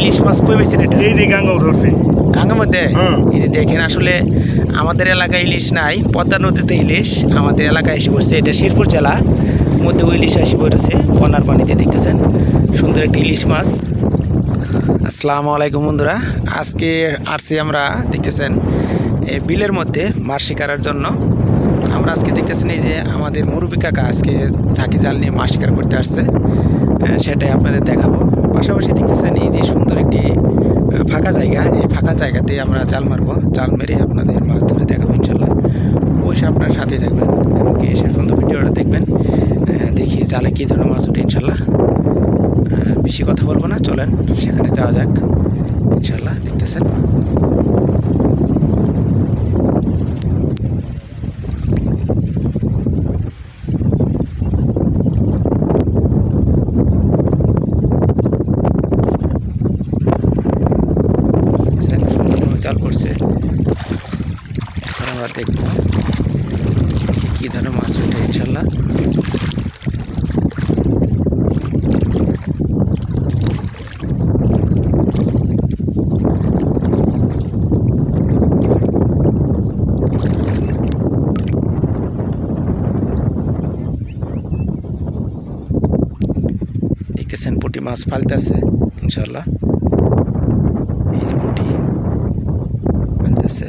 ইলিশ মাছ কই বেছেন এটা? এই যে গাঙ্গাও ধরছি গাঙ্গার মধ্যে? হুম। এই যে দেখেন আসলে আমাদের এলাকায় ইলিশ নাই পদ্মা নদীতে ইলিশ আমাদের এলাকায় এসে পড়ছে। এটা শিরপুর জেলা মধ্যে ইলিশ এসে পড়েছে বন্যার পানিতে দেখতেছেন। সুন্দর একটি ইলিশ মাছ। আসসালামু আলাইকুম বন্ধুরা। আজকে আসছি আমরা দেখতেছেন এই বিলের মধ্যে মাছ শিকারের জন্য। আমরা আজকে দেখতেছেন এই যে আমাদের মুরব্বী কাকা আজকে ঝাঁকি জাল নিয়ে মাছ শিকার করতে আসছে। আহ, সেটাই আপনাদের দেখাবো। পাশাপাশি দেখতেছেন এই যে সুন্দর একটি ফাঁকা জায়গা। এই ফাঁকা জায়গাতে আমরা জাল মারবো। জাল মেরে আপনাদের মাছ ধরে দেখাবো ইনশাল্লাহ। অবশ্যই আপনার সাথে থাকবেন এবং এসে সুন্দর ভিডিওটা দেখবেন। দেখি জালে কী ধরনের মাছ ওঠে ইনশাল্লাহ। বেশি কথা বলব না চলেন সেখানে যাওয়া যাক। ইনশাল্লাহ দেখতেছেন, সুন্দরভাবে জাল করছে এখন আমরা দেখব কী ধরনের মাছ ওঠে ইনশাল্লাহ দেখতেছেন পুঁটি মাছ ফালতেছে ইনশাল্লাহ এই যে পুঁটি ফালতেছে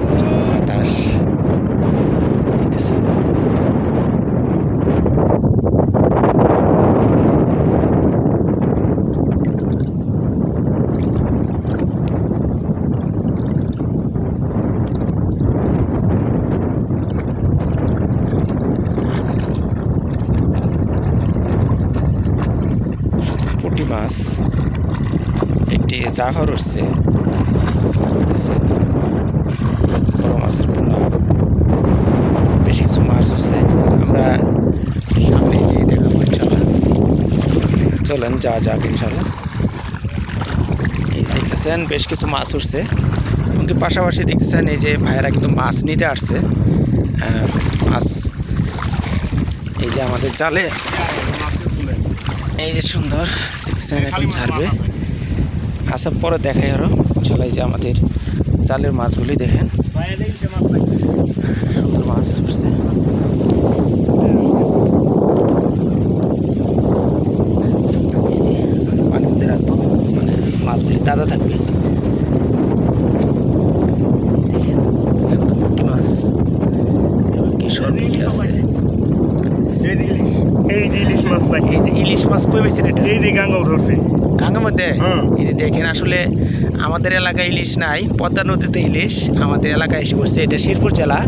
প্রচুর বাতাস দেখতেছেন পুঁটি মাছ একটি জাফর উঠছে বড় মাছের পোনা। বেশ কিছু মাছ উঠছে আমরা দেখাবো ইনশাল্লাহ চলেন যা যাক ইনশাল্লাহ দেখতেছেন, বেশ কিছু মাছ উঠছে। এমনকি পাশাপাশি দেখতেছেন, এই যে ভাইয়েরা কিন্তু মাছ নিতে আসছে। মাছ। এই যে আমাদের জালে। এই যে সুন্দর এখন ছাড়বে আসার পরে দেখাই আরও। চলাই যে আমাদের জালের মাছগুলি দেখেন। সুন্দর মাছ উঠছে। মানে মাছগুলি তাজা থাকবে। দেখেন মাছ। কি সরপুটি আছে। এই যে ইলিশ এই যে ইলিশ মাছ ভাই এই যে ইলিশ মাছ কই বেছেন এটা? এই যে গাঙ্গাও ধরছি। গাঙ্গার মধ্যে এই যে দেখেন আসলে আমাদের এলাকায় ইলিশ নাই পদ্মা নদীতে ইলিশ আমাদের এলাকায় এসে পড়ছে। এটা শিরপুর জেলা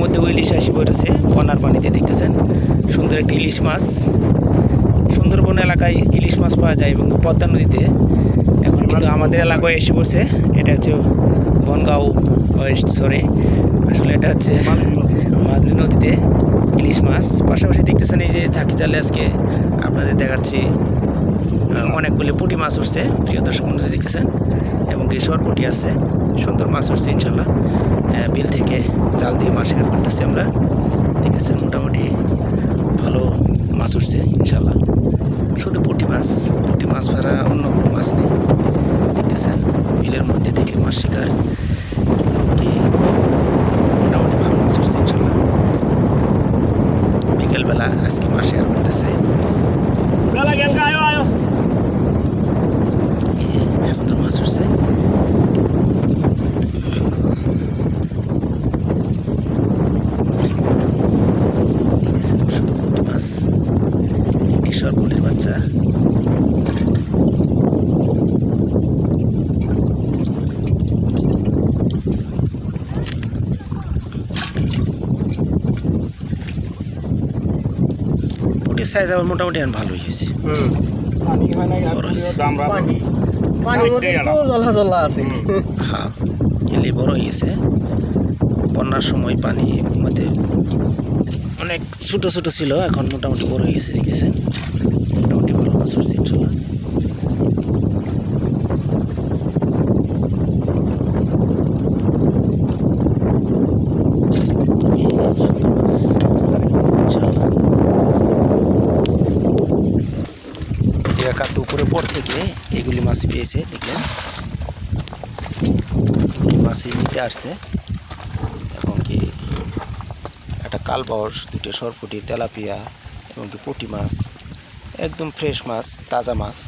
মধ্যে ইলিশ এসে পড়েছে বন্যার পানিতে দেখতেছেন? সুন্দর একটি ইলিশ মাছ। সুন্দরবন এলাকায় ইলিশ মাছ পাওয়া যায় এবং পদ্মা নদীতে। এখন কিন্তু আমাদের এলাকায় এসে পড়ছে। এটা হচ্ছে বনগাঁও সরি। আসলে এটা হচ্ছে মাজলি নদীতে। ইলিশ মাছ। পাশাপাশি দেখতেছেন এই যে ঝাঁকি জালে আজকে আপনাদের দেখাচ্ছি অনেকগুলি পুঁটি মাছ উঠছে। প্রিয় দর্শক মন্ডলী দেখতেছেন? এবং কি পুঁটি আছে। সুন্দর মাছ উঠছে, ইনশাল্লাহ। বিল থেকে জাল দিয়ে মাছ শিকার করতেছি আমরা। দেখতেছেন মোটামুটি ভালো মাছ উঠছে, ইনশাল্লাহ। শুধু পুঁটি মাছ পুঁটি মাছ ছাড়া অন্য কোনো মাছ নেই। দেখতেছেন, বিলের মধ্যে থেকে মাছ শিকার এবং কি মোটামুটি ভালো মাছ উঠছে ইনশাল্লাহ বিকেলবেলা আজকে মাছ শিকার করতেছে বেলা গেল আয়ো আয়ো এই যে সুন্দর মাছ উঠছে সরপুটির বাচ্চা সাইজ আবার মোটামুটি ভালোই হয়েছে। হুম। পানি হয় না হয়েছে। পানি হ্যাঁ এলি বড় হয়েছে বন্যার সময় পানি মধ্যে অনেক ছোট ছোট ছিল এখন মোটামুটি বড় হয়ে গেছে দেখেছেন? মোটামুটি বড় মাছ উঠছে ইনশাল্লাহ একাত উপরে পর থেকে এগুলি মাছ পেয়েছে, দেখলেন? এগুলি মাছই নিতে আসছে। এবং কি একটা কালবাউস দুটো সরপুটি, তেলাপিয়া এবং কি পুটি মাছ, একদম ফ্রেশ মাছ, তাজা মাছ।